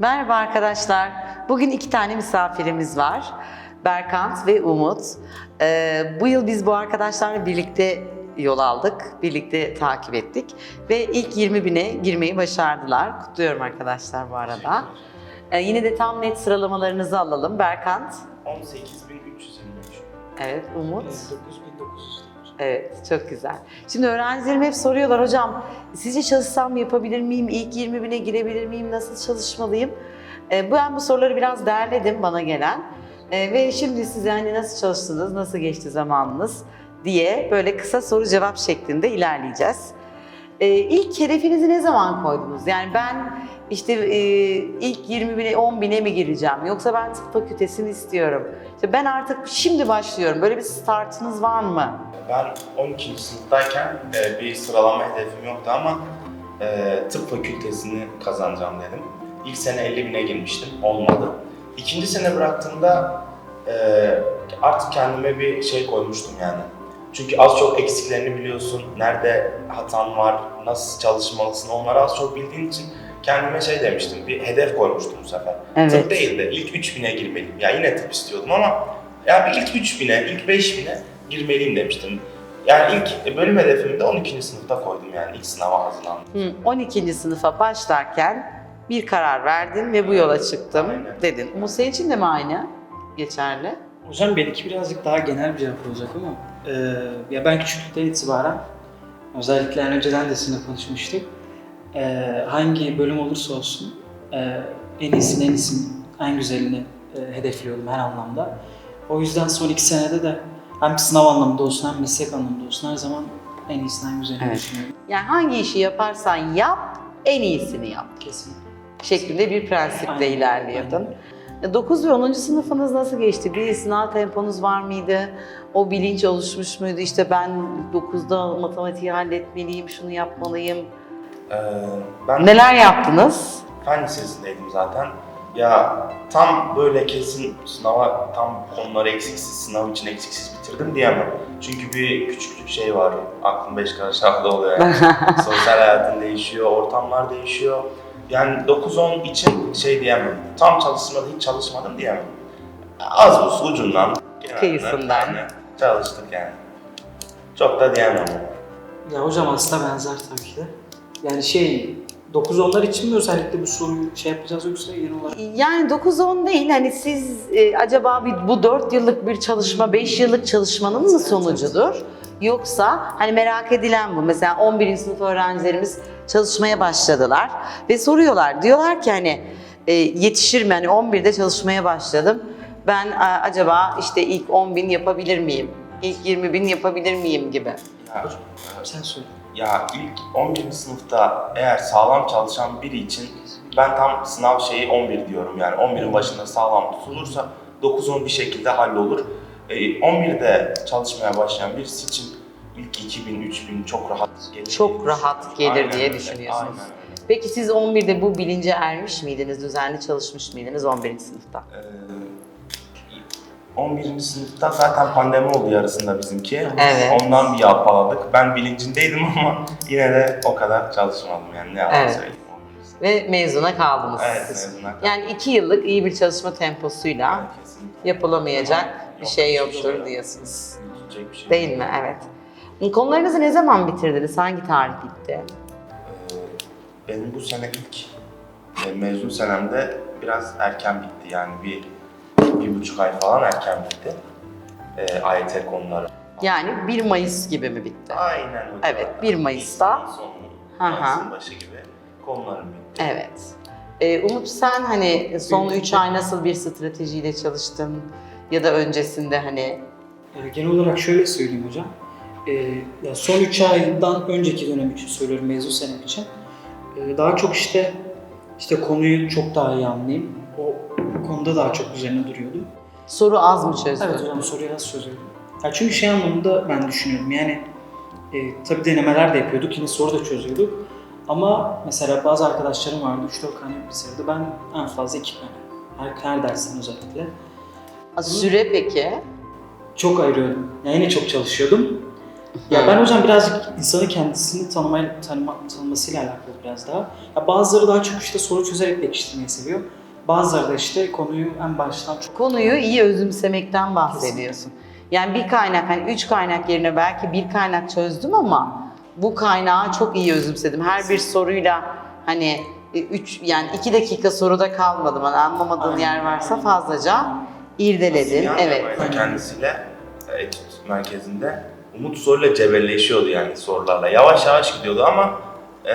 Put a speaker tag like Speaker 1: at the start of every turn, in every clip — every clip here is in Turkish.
Speaker 1: Merhaba arkadaşlar. Bugün iki tane misafirimiz var. Berkant ve Umut. Ee, bu yıl biz bu arkadaşlarla birlikte yol aldık. Birlikte takip ettik. Ve ilk 20 bine girmeyi başardılar. Kutluyorum arkadaşlar bu arada. Ee, yine de tam net sıralamalarınızı alalım. Berkant.
Speaker 2: 18.323.
Speaker 1: Evet, Umut.
Speaker 3: 9900.
Speaker 1: Evet, çok güzel. Şimdi öğrencilerim hep soruyorlar hocam, sizce çalışsam yapabilir miyim, ilk 20 bine girebilir miyim, nasıl çalışmalıyım? Ee, ben bu soruları biraz derledim bana gelen. Ee, ve şimdi size hani nasıl çalıştınız, nasıl geçti zamanınız diye böyle kısa soru cevap şeklinde ilerleyeceğiz. Ee, ilk hedefinizi ne zaman koydunuz? Yani ben işte e, ilk 20 bine, 10 bine mi gireceğim? Yoksa ben tıp fakültesini istiyorum. İşte ben artık şimdi başlıyorum. Böyle bir startınız var mı?
Speaker 2: Ben 12. sınıftayken e, bir sıralama hedefim yoktu ama e, tıp fakültesini kazanacağım dedim. İlk sene 50 bine girmiştim, olmadı. İkinci sene bıraktığımda e, artık kendime bir şey koymuştum yani. Çünkü az çok eksiklerini biliyorsun, nerede hatan var, nasıl çalışmalısın onları az çok bildiğin için kendime şey demiştim, bir hedef koymuştum bu sefer.
Speaker 1: Evet.
Speaker 2: Tıp değil de ilk 3000'e girmeliyim. Ya yine tıp istiyordum ama ya bir ilk 3000'e, ilk 5000'e girmeliyim demiştim. Yani ilk bölüm hedefimi de 12. sınıfta koydum yani ilk sınava hazırlandım.
Speaker 1: Hı, 12. sınıfa başlarken bir karar verdin ve bu yola çıktım
Speaker 2: Aynen.
Speaker 1: dedin. Umut senin için de mi aynı geçerli?
Speaker 3: Hocam benimki birazcık daha genel bir cevap olacak ama e, ya ben küçüklükten itibaren özellikle en önceden de sizinle konuşmuştuk. E, hangi bölüm olursa olsun e, en iyisini, en iyisini, en güzelini e, hedefliyordum her anlamda. O yüzden son iki senede de hem sınav anlamında olsun hem meslek anlamında olsun her zaman en iyisini, en güzelini
Speaker 1: Evet.
Speaker 3: düşünüyorum.
Speaker 1: Yani hangi işi yaparsan yap, en iyisini yap
Speaker 3: Kesinlikle.
Speaker 1: şeklinde bir prensiple
Speaker 3: Aynen,
Speaker 1: ilerliyordun. 9 ve 10. sınıfınız nasıl geçti? Bir sınav temponuz var mıydı? O bilinç oluşmuş muydu? İşte ben 9'da matematiği halletmeliyim, şunu yapmalıyım.
Speaker 2: Ee, ben
Speaker 1: Neler yaptınız?
Speaker 2: fen lisesindeydim zaten. Ya tam böyle kesin sınava tam konuları eksiksiz, sınav için eksiksiz bitirdim diyemem. Çünkü bir küçüklük şey var, aklım beş karış havada oluyor yani. Sosyal hayatın değişiyor, ortamlar değişiyor. Yani 9-10 için şey diyemem. Tam çalışmadı, hiç çalışmadım diyemem. Az buz ucundan, kenarından,
Speaker 1: Kıyısından.
Speaker 2: aynen çalıştık yani. Çok da diyemem.
Speaker 3: Ya hocam aslında benzer tabii ki de. Yani şey 9-10'lar için mi özellikle bu soruyu şey yapacağız yoksa genel olarak?
Speaker 1: Yani 9-10 değil hani siz e, acaba bir, bu 4 yıllık bir çalışma 5 yıllık çalışmanın mı sonucudur? Yoksa hani merak edilen bu. Mesela 11. sınıf öğrencilerimiz çalışmaya başladılar ve soruyorlar. Diyorlar ki hani e, yetişir mi? Hani 11'de çalışmaya başladım. Ben acaba işte ilk 10 bin yapabilir miyim? İlk 20 bin yapabilir miyim gibi.
Speaker 2: Ya,
Speaker 3: Sen söyle.
Speaker 2: Ya ilk 11. sınıfta eğer sağlam çalışan biri için ben tam sınav şeyi 11 diyorum yani 11'in başında sağlam tutulursa 9-10 bir şekilde hallolur. E, 11'de çalışmaya başlayan birisi için ilk 2000 3000 çok rahat gelir.
Speaker 1: Çok rahat gelir
Speaker 2: Aynen
Speaker 1: diye
Speaker 2: öyle,
Speaker 1: düşünüyorsunuz.
Speaker 2: Aynen öyle.
Speaker 1: Peki siz 11'de bu bilince ermiş miydiniz? Düzenli çalışmış mıydınız 11. sınıfta?
Speaker 2: Ee, 11. sınıfta zaten pandemi oldu yarısında bizimki.
Speaker 1: Evet.
Speaker 2: Ondan bir yalpaladık. Ben bilincindeydim ama yine de o kadar çalışmadım yani ne yalan
Speaker 1: Evet.
Speaker 2: söyleyeyim. 11. sınıfta.
Speaker 1: Ve mezuna kaldınız
Speaker 2: Evet mezuna kaldım.
Speaker 1: Yani iki yıllık iyi bir çalışma temposuyla
Speaker 2: Evet, kesinlikle.
Speaker 1: yapılamayacak bir şey yoktur
Speaker 2: yok.
Speaker 1: diyorsunuz.
Speaker 2: Bir şey
Speaker 1: Değil mi? Evet. Konularınızı ne zaman bitirdiniz? Hangi tarih bitti?
Speaker 2: Ee, Benim bu sene ilk e, mezun senemde biraz erken bitti yani bir bir buçuk ay falan erken bitti. E, AYT konuları.
Speaker 1: Yani 1 Mayıs gibi mi bitti?
Speaker 2: Aynen hocam.
Speaker 1: Evet, 1 Mayıs'ta.
Speaker 2: Sonu. Mayıs'ın başı gibi konularım bitti.
Speaker 1: Evet. Ee, Umut sen hani son 3 ay nasıl bir stratejiyle çalıştın? Ya da öncesinde hani
Speaker 3: Yani genel olarak şöyle söyleyeyim hocam. Ee, son 3 aydan önceki dönem için söylüyorum mezun senem için. Ee, daha çok işte işte konuyu çok daha iyi anlayayım. O konuda daha çok üzerine duruyordum.
Speaker 1: soru az mı çözdün?
Speaker 3: Evet hocam soruyu nasıl çözüyordum? Ya çünkü şey anlamında ben düşünüyorum yani e, tabii denemeler de yapıyorduk yine soru da çözüyorduk. Ama mesela bazı arkadaşlarım vardı 3-4 tane bilgisayarda ben en fazla 2 tane. Her, her dersten özellikle.
Speaker 1: Süre peki?
Speaker 3: Çok ayırıyordum. Yani yine çok çalışıyordum. Ya ben hocam birazcık insanı kendisini tanımaya, tanıma, tanımasıyla alakalı biraz daha. Ya bazıları daha çok işte soru çözerek pekiştirmeyi seviyor. Bazıları da işte konuyu en baştan çok
Speaker 1: Konuyu iyi özümsemekten bahsediyorsun. Yani bir kaynak, hani üç kaynak yerine belki bir kaynak çözdüm ama bu kaynağı çok iyi özümsedim. Her bir soruyla hani e, üç yani iki dakika soruda kalmadım. Hani anlamadığın yer varsa fazlaca irdeledin.
Speaker 2: Yan
Speaker 1: Evet.
Speaker 2: kendisiyle etüt merkezinde Umut soruyla cebelleşiyordu yani sorularla. Yavaş yavaş gidiyordu ama e,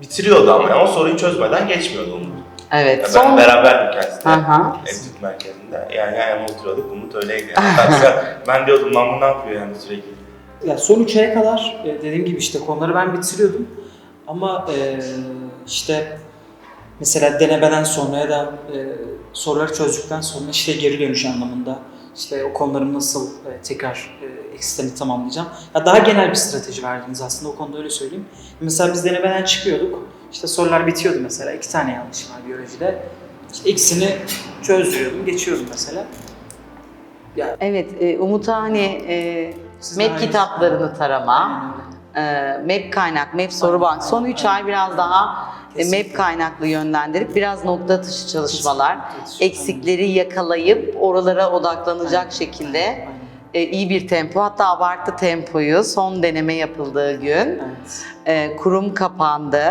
Speaker 2: bitiriyordu ama o soruyu çözmeden geçmiyordu Umut.
Speaker 1: Evet.
Speaker 2: Ya
Speaker 1: Son
Speaker 2: ben beraberdim kendisiyle
Speaker 1: Aha.
Speaker 2: etüt merkezinde. Yani yan yana oturuyorduk Umut öyleydi. Yani. Ben diyordum lan bu ne yapıyor yani sürekli.
Speaker 3: Ya son üç aya kadar e, dediğim gibi işte konuları ben bitiriyordum. Ama e, işte mesela denemeden sonra ya da e, soruları çözdükten sonra işte geri dönüş anlamında işte o konuları nasıl e, tekrar e, eksiklerini tamamlayacağım. Ya daha genel bir strateji verdiniz aslında o konuda öyle söyleyeyim. Mesela biz denemeden çıkıyorduk. İşte sorular bitiyordu mesela. iki tane yanlış var biyolojide. İşte ikisini çözdürüyordum, geçiyordum mesela. Ya
Speaker 1: Evet, e, Umut'a hani e,
Speaker 3: iyi-
Speaker 1: kitaplarını tarama, e, MEP kaynak, MEP soru bank. Son 3 ay biraz daha
Speaker 3: Kesinlikle.
Speaker 1: MEP kaynaklı yönlendirip biraz nokta atışı çalışmalar,
Speaker 3: Kesinlikle.
Speaker 1: eksikleri yakalayıp oralara odaklanacak şekilde
Speaker 3: Aynen.
Speaker 1: E, iyi bir tempo, hatta abartı tempoyu son deneme yapıldığı gün
Speaker 3: Evet.
Speaker 1: e, kurum kapandı.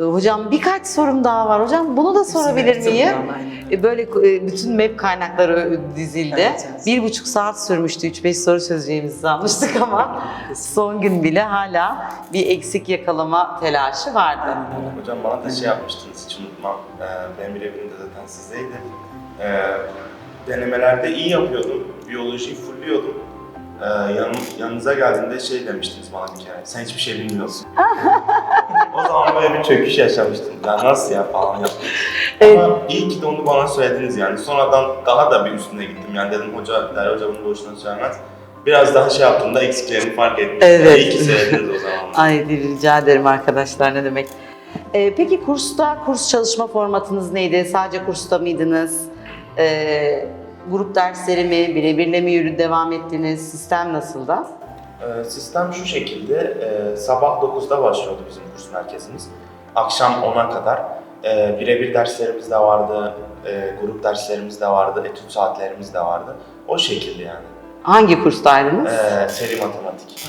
Speaker 1: E, Hocam birkaç sorum daha var. Hocam bunu da sorabilir
Speaker 3: Kesinlikle.
Speaker 1: miyim? E, Böyle e, bütün map kaynakları dizildi.
Speaker 3: Evet, evet.
Speaker 1: Bir buçuk saat sürmüştü. 3-5 soru çözeceğimizi sanmıştık ama son gün bile hala bir eksik yakalama telaşı vardı.
Speaker 3: Aynen.
Speaker 2: Hocam bana da şey yapmıştınız hiç unutmam. Ee, benim birebirinde zaten sizdeydi. Ee, denemelerde iyi yapıyordum. Biyolojiyi fulliyordum. Ee, yan, yanınıza geldiğinde şey demiştiniz bana bir kere. Sen hiçbir şey bilmiyorsun. o zaman böyle bir çöküş yaşamıştım. Ya nasıl ya falan yaptım.
Speaker 1: Evet.
Speaker 2: Ama iyi ki de onu bana söylediniz yani. Sonradan daha da bir üstüne gittim. Yani dedim hoca, der hoca bunu boşuna söylemez. Biraz daha şey yaptığımda eksiklerimi fark ettim.
Speaker 1: Evet.
Speaker 2: İyi ki söylediniz o zaman.
Speaker 1: Ay rica ederim arkadaşlar ne demek. E, peki kursta kurs çalışma formatınız neydi? Sadece kursta mıydınız? E, grup dersleri mi? Birebirle mi yürü devam ettiniz? Sistem nasıldı?
Speaker 2: Ee, Sistem şu şekilde, e, sabah 9'da başlıyordu bizim kurs merkezimiz. Akşam 10'a kadar e, birebir derslerimiz de vardı, e, grup derslerimiz de vardı, etüt saatlerimiz de vardı. O şekilde yani.
Speaker 1: Hangi kurstaydınız?
Speaker 2: E, seri matematik.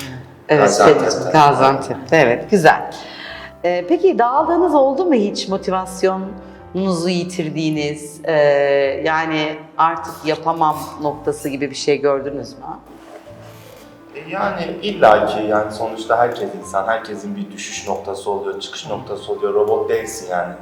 Speaker 1: Evet,
Speaker 2: Gaziantep'te.
Speaker 1: Gaziantep'te. Evet, güzel. Ee, peki dağıldığınız oldu mu hiç motivasyonunuzu yitirdiğiniz, e, yani artık yapamam noktası gibi bir şey gördünüz mü?
Speaker 2: E, Yani illaki yani sonuçta herkes insan, herkesin bir düşüş noktası oluyor, çıkış noktası oluyor. Robot değilsin yani.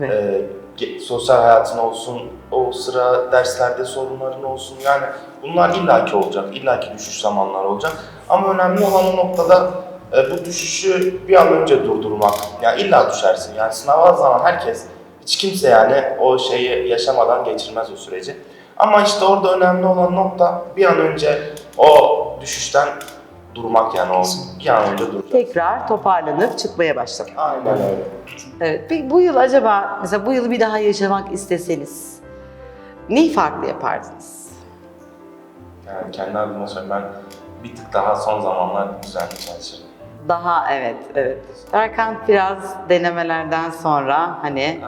Speaker 1: Evet.
Speaker 2: Ee, sosyal hayatın olsun, o sıra derslerde sorunların olsun yani bunlar illaki olacak, illaki düşüş zamanlar olacak. Ama önemli olan o noktada e, bu düşüşü bir an önce durdurmak. Yani illa düşersin. Yani sınava zaman herkes, hiç kimse yani o şeyi yaşamadan geçirmez o süreci. Ama işte orada önemli olan nokta bir an önce o düşüşten durmak yani o bir an önce duracak.
Speaker 1: Tekrar toparlanıp çıkmaya başlamak.
Speaker 2: Aynen öyle.
Speaker 1: Evet, peki bu yıl acaba, mesela bu yılı bir daha yaşamak isteseniz, neyi farklı yapardınız?
Speaker 2: Yani kendi adıma söyleyeyim ben bir tık daha son zamanlar düzenli çalışırım.
Speaker 1: Daha evet, evet. Erkan biraz denemelerden sonra hani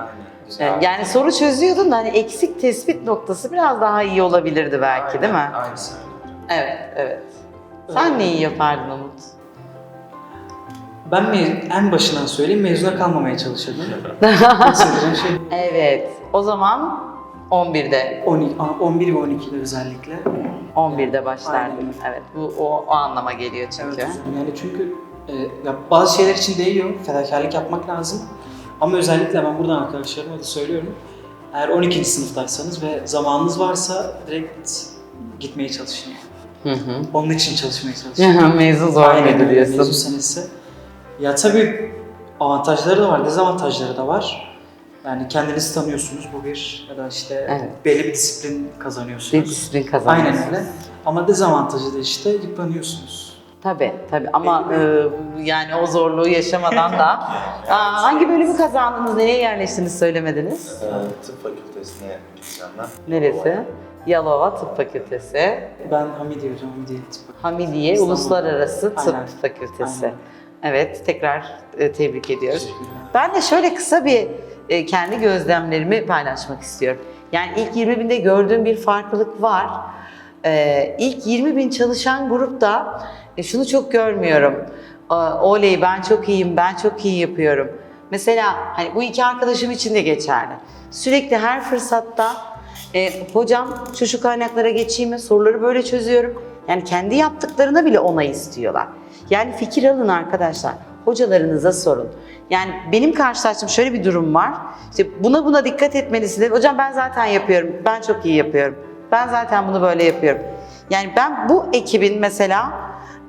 Speaker 2: Aynen.
Speaker 1: e, yani soru çözüyordun da hani eksik tespit noktası biraz daha iyi olabilirdi belki
Speaker 2: Aynen,
Speaker 1: değil mi?
Speaker 2: Aynısı.
Speaker 1: Evet, evet. Sen neyi yapardın Umut?
Speaker 3: Ben en başından söyleyeyim mezuna kalmamaya çalışırdım. Şey
Speaker 1: Evet. O zaman 11'de
Speaker 3: 12, 11 ve 12'de özellikle.
Speaker 1: 11'de başlardın.
Speaker 3: Aynen.
Speaker 1: Evet. Bu o, o anlama geliyor çünkü.
Speaker 3: Evet. Yani çünkü e, ya bazı şeyler için değiyor, fedakarlık yapmak lazım. Ama özellikle ben buradan arkadaşlarıma da söylüyorum. Eğer 12. sınıftaysanız ve zamanınız varsa direkt gitmeye çalışın.
Speaker 1: Hı hı.
Speaker 3: Onun için çalışmaya çalışın.
Speaker 1: Mezun zor muydu diyorsun?
Speaker 3: Mezun senesi. Ya tabii avantajları da var, dezavantajları da var. Yani kendinizi tanıyorsunuz bu bir ya da işte
Speaker 1: Evet.
Speaker 3: belli bir disiplin kazanıyorsunuz.
Speaker 1: Bir disiplin kazanması.
Speaker 3: Aynen öyle. Ama dezavantajı da işte yıpranıyorsunuz.
Speaker 1: Tabii tabii ama e, yani o zorluğu yaşamadan da Aa, hangi bölümü kazandınız, nereye yerleştiniz söylemediniz?
Speaker 2: Ee, tıp fakültesine gideceğim ben.
Speaker 1: Neresi? Yalova Tıp Fakültesi,
Speaker 3: Ben Hamidiye hocam, Hamidiye Tıp.
Speaker 1: Hamidiye
Speaker 3: İstanbul.
Speaker 1: Uluslararası Tıp
Speaker 3: Aynen.
Speaker 1: Fakültesi.
Speaker 3: Aynen.
Speaker 1: Evet, tekrar e, tebrik ediyoruz. Ben de şöyle kısa bir e, kendi gözlemlerimi paylaşmak istiyorum. Yani ilk 20 binde gördüğüm bir farklılık var. E, ilk 20 bin çalışan grupta e, şunu çok görmüyorum. Oley ben çok iyiyim, ben çok iyi yapıyorum. Mesela hani bu iki arkadaşım için de geçerli. Sürekli her fırsatta e, hocam şu şu kaynaklara geçeyim mi? Soruları böyle çözüyorum. Yani kendi yaptıklarına bile onay istiyorlar. Yani fikir alın arkadaşlar. Hocalarınıza sorun. Yani benim karşılaştığım şöyle bir durum var. İşte buna buna dikkat etmelisiniz. Hocam ben zaten yapıyorum. Ben çok iyi yapıyorum. Ben zaten bunu böyle yapıyorum. Yani ben bu ekibin mesela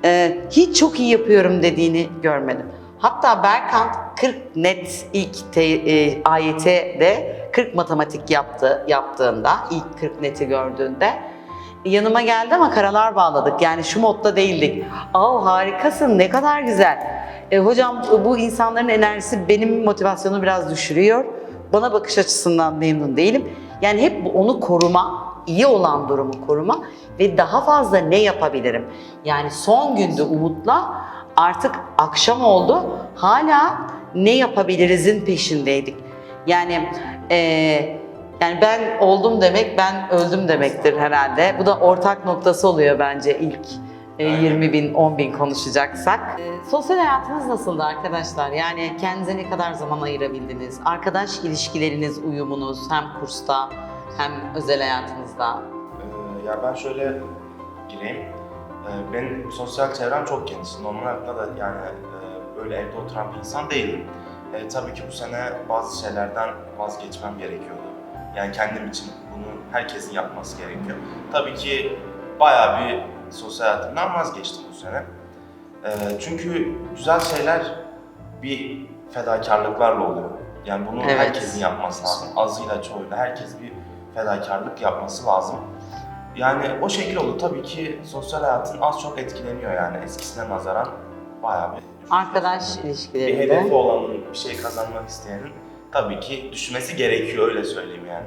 Speaker 1: e, hiç çok iyi yapıyorum dediğini görmedim. Hatta Berkant 40 net ilk te, e, AYT'de 40 matematik yaptı yaptığında, ilk 40 neti gördüğünde yanıma geldi ama karalar bağladık. Yani şu modda değildik. Aa harikasın ne kadar güzel. E, hocam bu insanların enerjisi benim motivasyonumu biraz düşürüyor. Bana bakış açısından memnun değilim. Yani hep onu koruma, iyi olan durumu koruma ve daha fazla ne yapabilirim? Yani son günde Umut'la artık akşam oldu. Hala ne yapabilirizin peşindeydik. Yani eee yani ben oldum demek, ben öldüm demektir herhalde. Bu da ortak noktası oluyor bence ilk e, 20 bin, 10 bin konuşacaksak. E, sosyal hayatınız nasıldı arkadaşlar? Yani kendinize ne kadar zaman ayırabildiniz? Arkadaş ilişkileriniz, uyumunuz hem kursta hem özel hayatınızda.
Speaker 2: Ee, ya ben şöyle gireyim. Ee, benim sosyal çevrem çok geniş. Normal hayatta da yani e, böyle evde oturan bir insan değilim. E, tabii ki bu sene bazı şeylerden vazgeçmem gerekiyordu. Yani kendim için bunu herkesin yapması gerekiyor. Tabii ki bayağı bir sosyal hayatımdan vazgeçtim bu sene. E, çünkü güzel şeyler bir fedakarlıklarla oluyor. Yani bunu
Speaker 1: Evet.
Speaker 2: herkesin yapması lazım. Azıyla çoğuyla herkes bir fedakarlık yapması lazım. Yani o şekil oldu. Tabii ki sosyal hayatın az çok etkileniyor yani eskisine nazaran bayağı bir.
Speaker 1: Arkadaş
Speaker 2: Bir
Speaker 1: ilişkilerinde.
Speaker 2: hedefi olanın, bir şey kazanmak isteyenin tabii ki düşünmesi gerekiyor öyle söyleyeyim yani.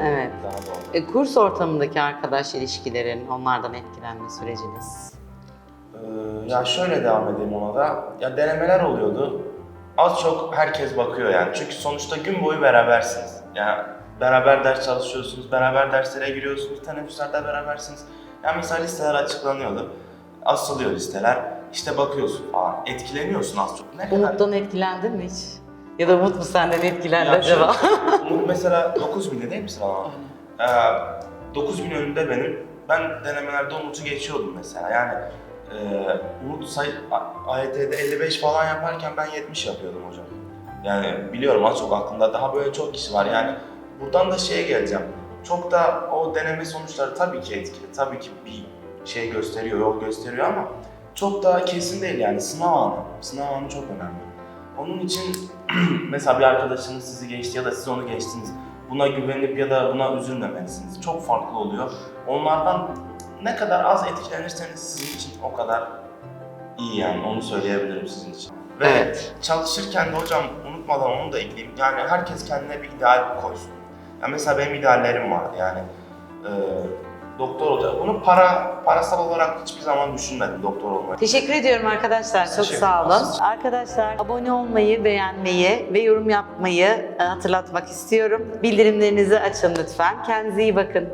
Speaker 2: Öyle
Speaker 1: Evet.
Speaker 2: Daha doğru.
Speaker 1: E, kurs ortamındaki arkadaş ilişkilerin, onlardan etkilenme süreciniz.
Speaker 2: Ee, ya şöyle devam edeyim ona da. Ya denemeler oluyordu. Az çok herkes bakıyor yani. Çünkü sonuçta gün boyu berabersiniz. Yani beraber ders çalışıyorsunuz, beraber derslere giriyorsunuz, teneffüslerde berabersiniz. Yani mesela listeler açıklanıyordu. Asılıyor listeler. İşte bakıyorsun falan. Etkileniyorsun az çok. Ne kadar?
Speaker 1: Umut'tan etkilendin mi hiç? Ya da Umut mu senden etkilendi
Speaker 2: Ya
Speaker 1: acaba?
Speaker 2: Umut mesela 9000'de değil mi sıralama? Ee, 9000 önünde benim. Ben denemelerde Umut'u geçiyordum mesela. Yani e, Umut say A- AYT'de 55 falan yaparken ben 70 yapıyordum hocam. Yani biliyorum az çok aklımda daha böyle çok kişi var. Yani buradan da şeye geleceğim. Çok da o deneme sonuçları tabii ki etkili. Tabii ki bir şey gösteriyor, yol gösteriyor ama çok da kesin değil yani sınav anı. Sınav anı çok önemli. Onun için mesela bir arkadaşınız sizi geçti ya da siz onu geçtiniz. Buna güvenip ya da buna üzülmemelisiniz. Çok farklı oluyor. Onlardan ne kadar az etkilenirseniz sizin için o kadar iyi yani onu söyleyebilirim sizin için. Ve
Speaker 1: Evet.
Speaker 2: çalışırken de hocam unutmadan onu da ekleyeyim. Yani herkes kendine bir ideal koysun. Ya mesela benim ideallerim vardı yani. e, doktor olacak. Bunu para parasal olarak hiçbir zaman düşünmedim doktor olmayı.
Speaker 1: Teşekkür ediyorum arkadaşlar. Çok
Speaker 2: Teşekkür
Speaker 1: sağ olun. Arkadaşlar abone olmayı, beğenmeyi ve yorum yapmayı e, hatırlatmak istiyorum. Bildirimlerinizi açın lütfen. Kendinize iyi bakın.